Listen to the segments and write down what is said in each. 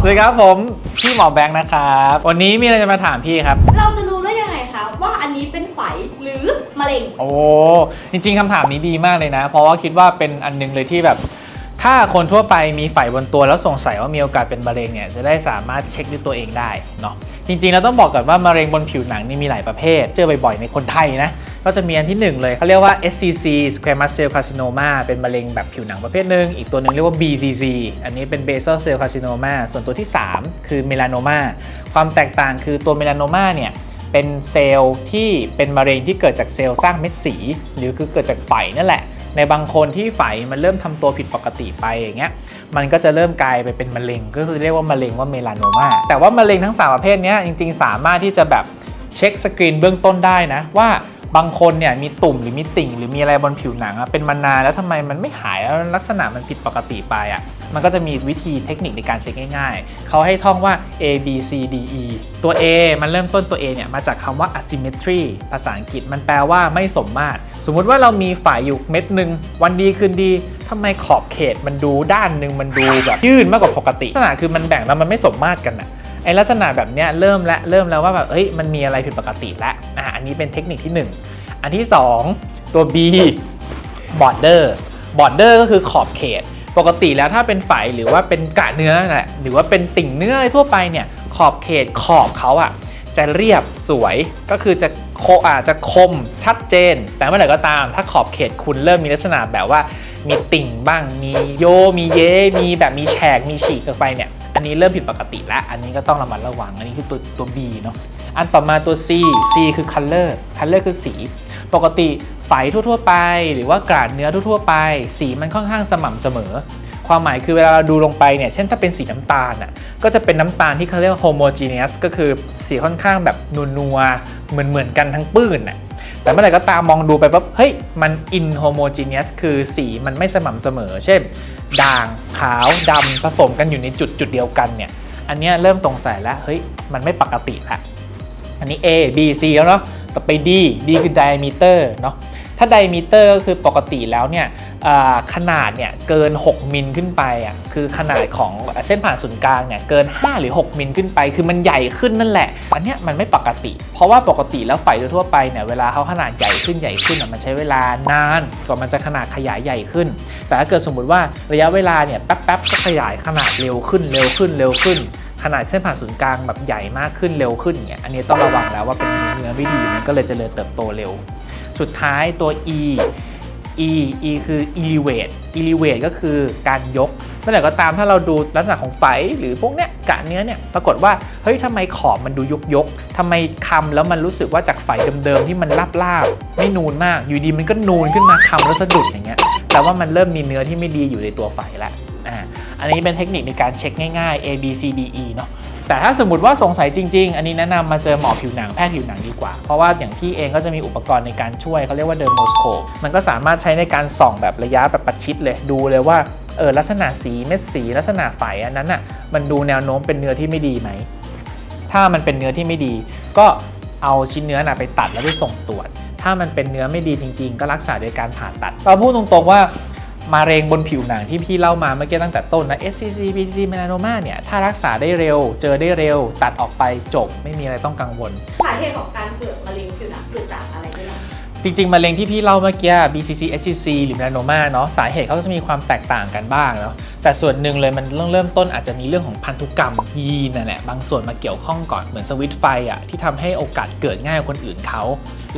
สวัสดีครับผมพี่หมอแบงค์นะครับ วันนี้มีอะไรจะมาถามพี่ครับ เราจะรู้ได้ยังไงคะว่าอันนี้เป็นไฝหรือมะเร็ง โอ้จริงๆคำถามนี้ดีมากเลยนะ เพราะว่าคิดว่าเป็นอันหนึงเลยที่แบบ ถ้าคนทั่วไปมีไฝบนตัวแล้วสงสัยว่ามีโอกาสเป็นมะเร็งเนี่ยจะได้สามารถเช็คด้วยตัวเองได้เนาะจริงๆเราต้องบอกก่อนว่ามะเร็งบนผิวหนังนี่มีหลายประเภท เจอบ่อยๆในคนไทยนะ ก็จะมีอันที่หนึ่งเลยเขาเรียกว่า SCC squamous cell carcinoma เป็นมะเร็งแบบผิวหนังประเภทหนึ่งอีกตัวหนึ่งเรียกว่า BCC อันนี้เป็น basal cell carcinoma ส่วนตัวที่ 3 คือ melanoma ความแตกต่างคือตัว melanoma เนี่ยเป็นเซลล์ที่เป็นมะเร็งที่เกิดจากเซลล์สร้างเม็ดสี หรือคือเกิดจากไฝนั่นแหละ ในบางคนที่ไฝมันเริ่มทำตัวผิดปกติไปอย่างเงี้ยมันก็จะเริ่มกลายไปเป็นมะเร็ง ก็คือเรียกว่ามะเร็งว่าเมลานโนมาแต่ว่ามะเร็งทั้ง 3 ประเภทนี้จริง ๆ สามารถที่จะแบบเช็คสกรีนเบื้องต้นได้นะว่า บางคนเนี่ยมีตุ่มหรือมีติ่ง หรือมีอะไรบนผิวหนังอะเป็นมานานแล้วทำไมมันไม่หายแล้วลักษณะมันผิดปกติไปอะมันก็จะมีวิธีเทคนิคในการเช็คง่ายๆ เขาให้ท่องว่า A B C D E ตัว A มันเริ่มต้นตัว A เนี่ยมาจากคำว่า asymmetry ภาษาอังกฤษมันแปลว่าไม่สมมาตร สมมุติว่าเรามีฝ่ายอยู่เม็ดหนึ่งวันดีคืนดีทำไมขอบเขตมันดูด้านหนึ่งมันดูแบบยื่นมากกว่าปกติลักษณะคือมันแบ่งแล้วมันไม่สมมาตรกันอะ ไอลักษณะแบบเนี้ยเริ่มและเริ่มแล้วว่าแบบเอ้ยมันมีอะไรผิดปกติแล้วอะอันนี้เป็นเทคนิคที่หนึ่งอันที่ 2 ตัว B border border ก็คือขอบเขต ปกติแล้วถ้าเป็นไฝหรือว่าเป็นกะเนื้อนั่นแหละหรือว่าเป็นติ่งเนื้ออะไรทั่วไปเนี่ยขอบเขตขอบเขาอะจะเรียบสวยก็คือจะโคอาจจะคมชัดเจน แต่เมื่อไหร่ก็ตาม ถ้าขอบเขตคุณเริ่มมีลักษณะแบบว่ามีติ่งบ้างมีโยมีเย มีแบบมีแฉกมีฉีกกันไปเนี่ย อันนี้เริ่มผิดปกติแล้ว อันนี้ก็ต้องระมัดระวัง อันนี้คือตัวตัว B เนาะ อันต่อมาตัว C C คือ color color คือสี ปกติไฝทั่วๆ ไป หรือว่ากราดเนื้อทั่วๆ ไป สีมันค่อนข้างสม่ำเสมอ ความหมายคือเวลาเราดูลงไปเนี่ย เช่นถ้าเป็นสีน้ำตาลอะ ก็จะเป็นน้ำตาลที่เขาเรียกว่า homogeneous ก็คือสีค่อนข้างแบบนัวๆ เหมือนๆ กันทั้งปื้นอะแต่เมื่อไหร่ก็ตามมองดูไปปั๊บ เฮ้ย มัน inhomogeneous คือสีมันไม่สม่ำเสมอ เช่น ด่างขาวดำผสมกันอยู่ในจุดจุดเดียวกันเนี่ยอันนี้เริ่มสงสัยแล้วเฮ้ยมันไม่ปกติละอันนี้ A B C แล้วเนาะต่อไป D D คือ diameter เนาะ ถ้า diameter ก็คือปกติแล้วเนี่ยขนาดเนี่ยเกิน 6 มิลขึ้นไปอะคือขนาดของเส้นผ่านศูนย์กลางเนี่ยเกิน 5 หรือ 6 มิลขึ้นไป คือมันใหญ่ขึ้นนั่นแหละ อันเนี้ยมันไม่ปกติ เพราะว่าปกติแล้วไฟทั่วไปเนี่ยเวลาเขาขนาดใหญ่ขึ้นใหญ่ขึ้นอะมันใช้เวลานานกว่ามันจะขนาดขยายใหญ่ขึ้น แต่ถ้าเกิดสมมุติว่าระยะเวลาเนี่ยแป๊บๆก็ขยายขนาดเร็วขึ้นเร็วขึ้นเร็วขึ้นขนาดเส้นผ่านศูนย์กลางแบบใหญ่มากขึ้นเร็วขึ้นเนี่ยอันนี้ต้องระวังแล้วว่าเป็นเนื้อไม่ดีมันก็เลยเจริญเติบโตเร็ว สุดท้ายตัว E E E คือ elevate elevate ก็คือการยกเมื่อไหร่ก็ตามถ้าเราดูลักษณะของไฟหรือพวกเนี้ยกะเนื้อเนี่ยปรากฏว่าเฮ้ยทำไมขอบมันดูยกยกทำไมคำแล้วมันรู้สึกว่าจากไฟเดิมๆที่มันลาบลาบไม่นูนมาก อยู่ดีมันก็นูนขึ้นมาคำแล้วสะดุดอย่างเงี้ยแต่ว่ามันเริ่มมีเนื้อที่ไม่ดีอยู่ในตัวไฟแล้วอ่าอันนี้เป็นเทคนิคในการเช็คง่ายๆ A B C D E เนาะ แต่ถ้าสมมติว่าสงสัยจริง ๆ อันนี้แนะนำมาเจอหมอผิวหนังแพทย์ผิวหนังดีกว่า เพราะว่าอย่างพี่เองก็จะมีอุปกรณ์ในการช่วยเขาเรียกว่าเดอร์โมสโคปมันก็สามารถใช้ในการส่องแบบระยะแบบประชิดเลยดูเลยว่าเออลักษณะสีเม็ดสีลักษณะไฝอันนั้นอะมันดูแนวโน้มเป็นเนื้อที่ไม่ดีไหมถ้ามันเป็นเนื้อที่ไม่ดี ก็เอาชิ้นเนื้อน่ะไปตัดแล้วไปส่งตรวจ ถ้ามันเป็นเนื้อไม่ดีจริง ๆ ก็รักษาโดยการผ่าตัดเราพูดตรงๆว่า มะเร็งบนผิวหนังที่พี่เล่ามาเมื่อกี้ตั้งแต่ต้นนะ SCC BCC melanoma เนี่ยถ้ารักษาได้เร็ว เจอได้เร็ว ตัดออกไปจบไม่มีอะไรต้องกังวล สาเหตุของการเกิด จริงๆมะเร็งที่พี่เล่าเมื่อกี้ BCC SCC หรือ melanoma เนาะสาเหตุเขาก็จะมีความแตกต่างกันบ้างเนาะแต่ส่วนหนึ่งเลยมันเริ่มเริ่มต้นอาจจะมีเรื่องของพันธุกรรมยีนนั่นแหละบางส่วนมาเกี่ยวข้องก่อนเหมือนสวิตไฟอะที่ทำให้โอกาสเกิดง่ายกว่าคนอื่นเขา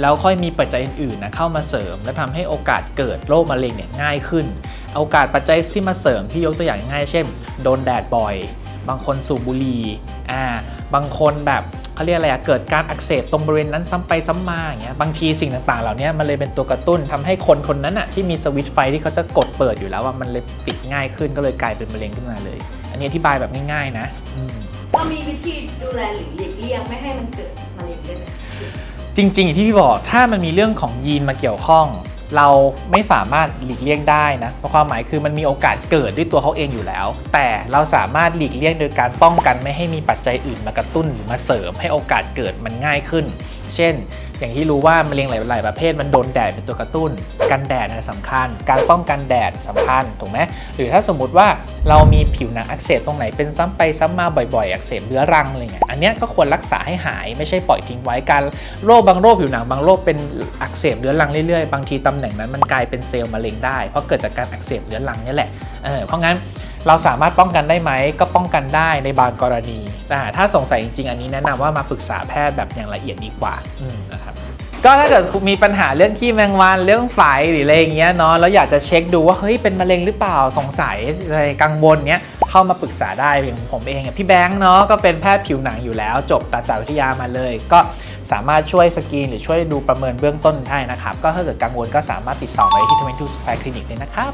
แล้วค่อยมีปัจจัยอื่นๆนะเข้ามาเสริม และทำให้โอกาสเกิดโรคมะเร็งเนี่ยง่ายขึ้น โอกาสปัจจัยที่มาเสริมที่ยกตัวอย่างง่ายเช่น โดนแดดบ่อย บางคนสูบบุหรี่อ่าบางคนแบบ เขาเรียกอะไรอะเกิดการอักเสบตรงบริเวณนั้นซ้ำไปซ้ำมาอย่างเงี้ยบางทีสิ่งต่างๆ เหล่านี้มันเลยเป็นตัวกระตุ้นทำให้คนคนนั้นอะที่มีสวิตช์ไฟที่เขาจะกดเปิดอยู่แล้วว่ามันเลยติดง่ายขึ้นก็เลยกลายเป็นมะเร็งขึ้นมาเลย อันนี้อธิบายแบบง่ายๆนะอืมเรามีวิธีดูแลหรือหลีกเลี่ยงไม่ให้มันเกิดมะเร็งได้ไหมจริงๆอย่างที่พี่บอกถ้ามันมีเรื่องของยีนมาเกี่ยวข้อง เราไม่สามารถหลีกเลี่ยงได้นะเพราะความหมายคือมันมีโอกาสเกิดด้วยตัวเขาเองอยู่แล้ว แต่เราสามารถหลีกเลี่ยงโดยการป้องกันไม่ให้มีปัจจัยอื่นมากระตุ้นหรือมาเสริมให้โอกาสเกิดมันง่ายขึ้น เช่น อย่างที่รู้ว่ามะเร็งหลายๆประเภทมันโดนแดดเป็นตัวกระตุ้น กันแดดนะสำคัญ การป้องกันแดดสำคัญถูกไหมหรือถ้าสมมุติว่าเรามีผิวหนังอักเสบตรงไหนเป็นซ้ำไปซ้ำมาบ่อยๆ อักเสบเรื้อรังอะไรเงี้ยอันนี้ก็ควรรักษาให้หายไม่ใช่ปล่อยทิ้งไว้การโรคบางโรคผิวหนังบางโรคเป็นอักเสบเรื้อรังเรื่อยๆบางทีตำแหน่งนั้นมันกลายเป็นเซลล์มะเร็งได้เพราะเกิดจากการอักเสบเรื้อรังนี่แหละเออเพราะงั้น เราสามารถป้องกันได้ไหมก็ป้องกันได้ในบางกรณีแต่ถ้าสงสัยจริงๆ อันนี้แนะนำว่ามาปรึกษาแพทย์แบบอย่างละเอียดดีกว่าอืมนะครับก็ถ้าเกิดมีปัญหาเรื่องขี้แมงวันเรื่องไฝหรืออะไรอย่างเงี้ยเนาะแล้วอยากจะเช็คดูว่าเฮ้ยเป็นมะเร็งหรือเปล่าสงสัยอะไรกังวลเนี้ยเข้ามาปรึกษาได้อย่างผมเองอะพี่แบงค์เนาะก็เป็นแพทย์ผิวหนังอยู่แล้ว จบตาจากวิทยามาเลย ก็สามารถช่วยสกรีนหรือช่วยดูประเมินเบื้องต้นได้นะครับ ก็ถ้าเกิดกังวลก็สามารถติดต่อไปที่22 Square Clinic เลยนะครับ